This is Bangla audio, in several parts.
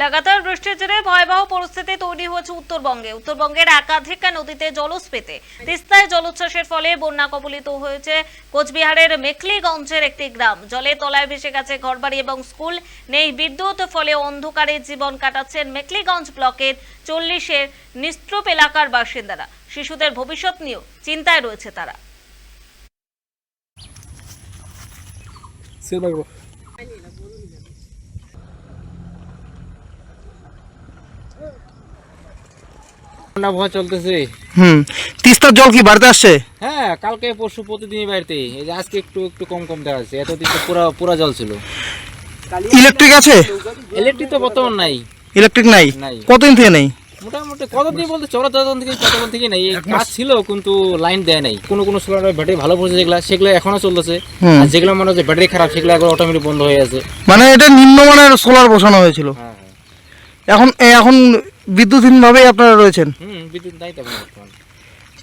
লাগাতার বৃষ্টির ভয়াবহ পরিস্থিতি তৈরি হয়েছে উত্তরবঙ্গে। উত্তরবঙ্গের একাধিক নদীতে জলস্ফীতি। তিস্তায় জলোচ্ছ্বাসের ফলে বন্যা কবলিত হয়েছে কোচবিহারের মেখলিগঞ্জের একটি গ্রাম। জলে তলায় ভেসে গেছে ঘরবাড়ি এবং স্কুল। নেই বিদ্যুৎ, ফলে অন্ধকারে জীবন কাটাচ্ছেন মেখলিগঞ্জ ব্লকের চল্লিশের নিস্ত্রুপ এলাকার বাসিন্দারা। শিশুদের ভবিষ্যৎ নিয়েও চিন্তায় রয়েছে তারা। ঠান্ডা ভয় চলতেছে। হুম তিস্তার জল কি বাড়তে আসছে? হ্যাঁ কালকে পরশু প্রতিদিনই বাড়িতে। এই যে আজকে একটু একটু কম কম দেখা যাচ্ছে এতদিন তো পুরা পুরা জল ছিল। ইলেকট্রিক আছে? ইলেকট্রিক তো বর্তমান নাই। ইলেকট্রিক নাই। কতদিন থেকে নেই? মোটামুটি কতদিন বলতে চৌরাতন থেকে কতদিন থেকে নাই। কাজ ছিল কিন্তু লাইন দেয় নাই। কোনো কোনো সোলার ব্যাটারি ভালো পড়ছে যেগুলা সেগুলো এখনও চলতেছে। আর যেগুলো মনে হচ্ছে ব্যাটারি খারাপ সেগুলো একবার অটোমেটিক বন্ধ হয়ে আছে। মানে এটা নিম্নমানের সোলার বসানো হয়েছিল। হ্যাঁ হ্যাঁ। এখন এখন বিদ্যুৎহীন ভাবেই আপনারা রয়েছেন। হুম বিদ্যুৎ নাই তেমন বর্তমান।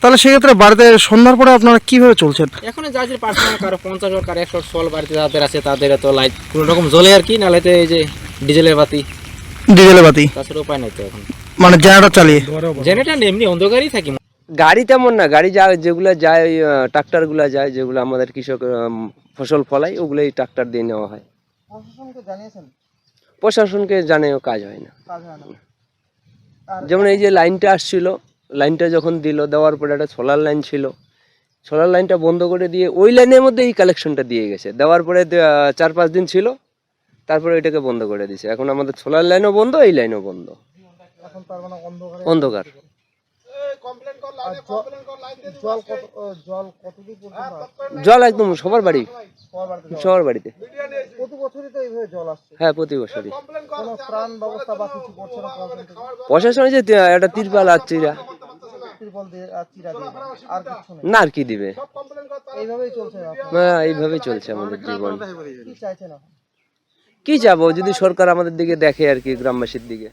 তাহলে সেক্ষেত্রে বাড়িতে সন্ধ্যার পরে আপনারা কীভাবে চলছেন? এখন যা যে পার্সোনাল কারও পঞ্চাশ কারও একশো সোল বাড়িতে যাদের আছে তাদের তো লাইট কোনো রকম জ্বলে আর কি তো এই যে ডিজেলের বাতি। ডিজেলে বাতি। তাছাড়া উপায় নাই তো এখন। মানে জেনারেটর চালিয়ে। জেনারেটার এমনি অন্ধকারই থাকি। গাড়ি তেমন না গাড়ি যা যেগুলো যায় ওই ট্রাক্টারগুলো যায় যেগুলো আমাদের কৃষক ফসল ফলায় ওগুলোই ট্রাক্টর দিয়ে নেওয়া হয়। প্রশাসনকে জানিয়েছেন? প্রশাসনকে জানেও কাজ হয় না। যেমন এই যে লাইনটা আসছিল লাইনটা যখন দিল দেওয়ার পরে একটা সোলার লাইন ছিল। সোলার লাইনটা বন্ধ করে দিয়ে ওই লাইনের মধ্যে এই কালেকশনটা দিয়ে গেছে। দেওয়ার পরে চার পাঁচ দিন ছিল তারপরে এটাকে বন্ধ করে দিয়েছে। এখন আমাদের সোলার লাইনও বন্ধ এই লাইনও বন্ধ। অন্ধকার জল একদম সবার বাড়ি। সবার বাড়িতে হ্যাঁ প্রতি বছরই। প্রশাসন যে একটা তিরপাল আর চিরা। না আর কি দিবে? হ্যাঁ এইভাবেই চলছে আমাদের জীবন। কি চাবো? যদি সরকার আমাদের দিকে দেখে আর কি গ্রামবাসীর দিকে।